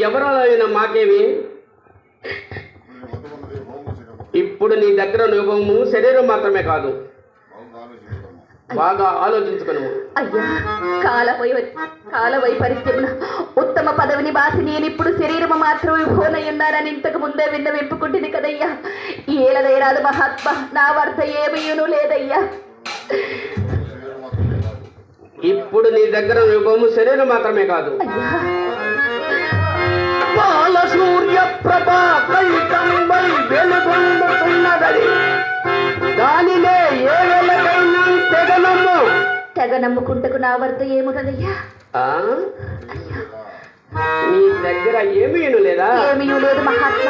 ఎవరైనా మాకేమి? ఇప్పుడు నీ దగ్గర అనుభవము శరీరం మాత్రమే కాదు. బాగా ఆలోచించుకును అయ్యా కాల వైపరీత్యమున ఉత్తమ పదవిని బాసి నేనిప్పుడు శరీరము మాత్రమే భోనయ్యున్నానని ఇంతకు ముందే విన్న వెంపుకుంటుంది కదయ్యా. ఏలదైరాదు మహాత్మ నా వర్త ఏమీయును లేదయ్యా. ఇప్పుడు నీ దగ్గర అనుభవము శరీరం మాత్రమే కాదు. అయ్యా సూర్య ప్రభా కైతంబై వెలుగొందుతున్నదని దానినే ఏ వేళకైనా తెగనమ్ము. తెగ నమ్ముకుంటకు నా వర్త ఏము కదయ్యా ఆ? నీ దగ్గర ఏమీ లేదా ఏమీయు లేదు మహాత్మ.